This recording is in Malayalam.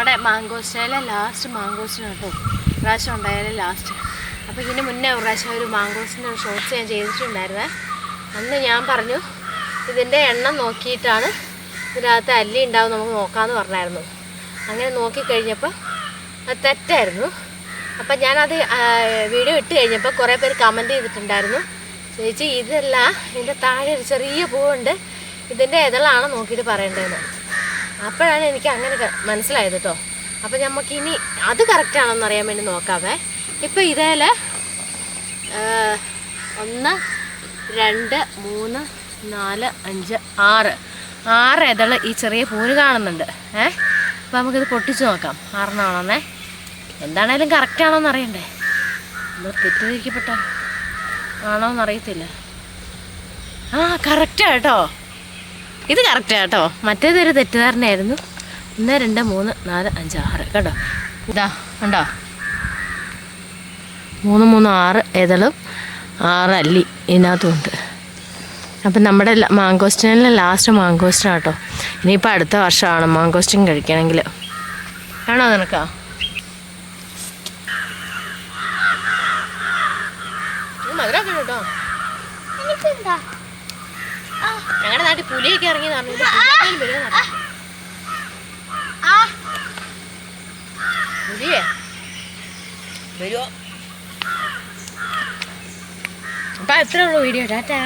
നമ്മുടെ മാങ്കോസ്റ്റയിലെ ലാസ്റ്റ് മാങ്കോസ്റ്റിന് കേട്ടോ പ്രാവശ്യം ഉണ്ടായാലും ലാസ്റ്റ് അപ്പോൾ ഇതിന് മുന്നേ പ്രാവശ്യം ഒരു മാങ്കോസ്റ്റിന്റെ ഒരു ഞാൻ ചെയ്തിട്ടുണ്ടായിരുന്നേ. അന്ന് ഞാൻ പറഞ്ഞു ഇതിന്റെ എണ്ണം നോക്കിയിട്ടാണ് ഇതിനകത്ത് അല്ലി ഉണ്ടാവും നമുക്ക് നോക്കാമെന്ന് പറഞ്ഞായിരുന്നു. അങ്ങനെ നോക്കിക്കഴിഞ്ഞപ്പോൾ അത് തെറ്റായിരുന്നു. അപ്പം ഞാനത് വീഡിയോ ഇട്ട് കഴിഞ്ഞപ്പോൾ കുറേ പേര് കമന്റ് ചെയ്തിട്ടുണ്ടായിരുന്നു. ചേച്ചി ഇതല്ല ഇതിന്റെ താഴെ ഒരു ചെറിയ പൂവുണ്ട്. ഇതിന്റെ ഇതളാണ് നോക്കിയിട്ട് പറയേണ്ടതെന്ന്? അപ്പോഴാണ് എനിക്ക് അങ്ങനെ മനസ്സിലായത് കേട്ടോ അപ്പം നമുക്കിനി അത് കറക്റ്റാണോന്ന് അറിയാൻ വേണ്ടി നോക്കാമേ ഇപ്പം ഇതേൽ ഒന്ന് രണ്ട് മൂന്ന് നാല് അഞ്ച് ആറ്. ആറ് ഇതൾ ഈ ചെറിയ പൂര് കാണുന്നുണ്ട്. ഏ? അപ്പം നമുക്കിത് പൊട്ടിച്ച് നോക്കാം. ആറെണ്ണമാണെന്നേ? എന്താണേലും കറക്റ്റാണോ എന്ന് അറിയണ്ടേ? നമ്മൾ തെറ്റിദ്ധരിക്കപ്പെട്ട. ആണോ എന്നറിയത്തില്ല ആ കറക്റ്റാ കേട്ടോ ഇത് കറക്റ്റ് കേട്ടോ. മറ്റേതൊരു തെറ്റിദ്ധാരണയായിരുന്നു. ഒന്ന് രണ്ട് മൂന്ന് നാല് അഞ്ച് ആറ്. കേട്ടോ? ഇതാ ഉണ്ടോ മൂന്ന് മൂന്ന് ആറ് ഏതളും ആറ് അല്ലി ഇതിനകത്തുമുണ്ട് അപ്പം നമ്മുടെ മാങ്കോസ്റ്റിനിലെ ലാസ്റ്റ് മാങ്കോസ്റ്റാണ് കേട്ടോ. ഇനിയിപ്പോൾ അടുത്ത വർഷമാണ് മാങ്കോസ്റ്റിൻ കഴിക്കണമെങ്കിൽ. ആണോ നിനക്കാ? മധുരമൊക്കെ കേട്ടോ നാട്ടിൽ പുലിയൊക്കെ ഇറങ്ങി നടന്നു. പുലിയേ? വരുമോ അപ്പം എത്ര ഉള്ളൂ വീഡിയോ? ടാറ്റാ.